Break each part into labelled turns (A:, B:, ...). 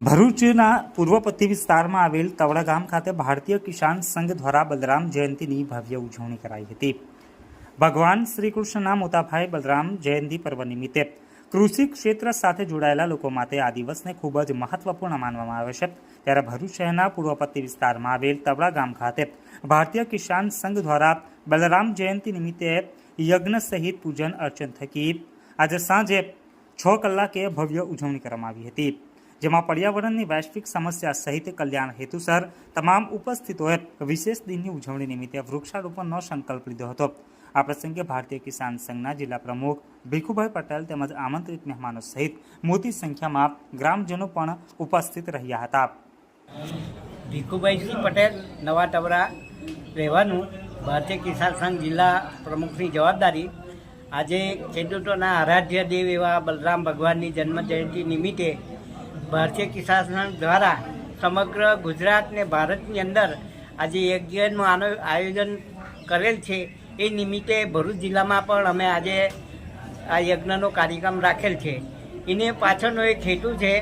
A: ભરૂચના પૂર્વ પશ્ચિમ વિસ્તારમાં આવેલ તવડા ગામ ખાતે ભારતીય કિસાન સંઘ દ્વારા બલરામ જયંતીની ભવ્ય ઉજવણી કરાઈ હતી. ભગવાન શ્રી કૃષ્ણના મોટાભાઈ બલરામ જયંતિ પર્વ નિમિત્તે કૃષિ ક્ષેત્ર સાથે જોડાયેલા લોકો માટે આ દિવસને ખૂબ જ મહત્વપૂર્ણ માનવામાં આવે છે. ત્યારે ભરૂચ શહેરના પૂર્વ પશ્ચિમ વિસ્તારમાં આવેલ તવડા ગામ ખાતે ભારતીય કિસાન સંઘ દ્વારા બલરામ જયંતિ નિમિત્તે યજ્ઞ સહિત પૂજન અર્ચન થકી આજે સાંજે છ કલાકે ભવ્ય ઉજવણી કરવામાં આવી હતી. જેમાં પર્યાવરણની વૈશ્વિક સમસ્યા સહિત કલ્યાણ હેતુસર તમામ ઉપસ્થિતોએ વિશેષ દિનની ઉજવણી નિમિત્તે વૃક્ષારોપણનો સંકલ્પ લીધો હતો. આ પ્રસંગે ભારતીય કિસાન સંઘના જિલ્લા પ્રમુખ ભીખુભાઈ પટેલ તેમજ આમંત્રિત મહેમાનો સહિત મોટી સંખ્યામાં ગ્રામજનો પણ ઉપસ્થિત રહ્યા હતા.
B: ભીખુભાઈ પટેલ, નવા ટવરા રહેવાનું ભારતીય કિસાન સંઘ જિલ્લા પ્રમુખની જવાબદારી. આજે ખેડૂતોના આરાધ્ય દેવ એવા બલરામ ભગવાનની જન્મજયંતિ નિમિત્તે ભારતીય કિસાન સંઘ દ્વારા સમગ્ર ગુજરાત ને ભારતની અંદર આજે યજ્ઞનું આનો આયોજન કરેલ છે. એ નિમિત્તે ભરૂચ જિલ્લામાં પણ અમે આજે આ યજ્ઞનો કાર્યક્રમ રાખેલ છે. એને પાછળનો એક હેતુ છે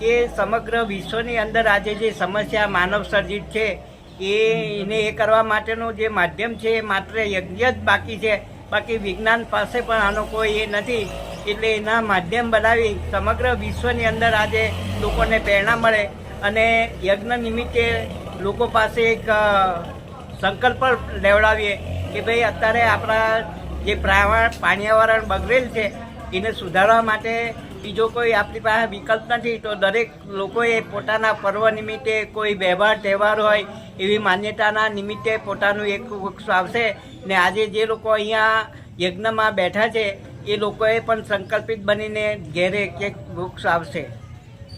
B: કે સમગ્ર વિશ્વની અંદર આજે જે સમસ્યા માનવ સર્જિત છે, એ એને એ કરવા માટેનું જે માધ્યમ છે, એ માત્ર યજ્ઞ જ બાકી છે. બાકી વિજ્ઞાન પાસે પણ આનો કોઈ એ નથી. એટલે એના માધ્યમ બનાવી સમગ્ર વિશ્વની અંદર આજે લોકોને પ્રેરણા મળે અને યજ્ઞ નિમિત્તે લોકો પાસે એક સંકલ્પ લેવડાવીએ કે ભાઈ અત્યારે આપણા જે પાણીયાવરણ બગડેલ છે, એને સુધારવા માટે બીજો કોઈ આપણી પાસે વિકલ્પ નથી, તો દરેક લોકોએ પોતાના પર્વ નિમિત્તે કોઈ વ્યવહાર તહેવાર હોય એવી માન્યતાના નિમિત્તે પોતાનું એક વૃક્ષ આવશે ને આજે જે લોકો અહીંયા યજ્ઞમાં બેઠા છે એ લોકોએ પણ સંકલ્પિત બનીને ઘેરે એક વૃક્ષ આવશે.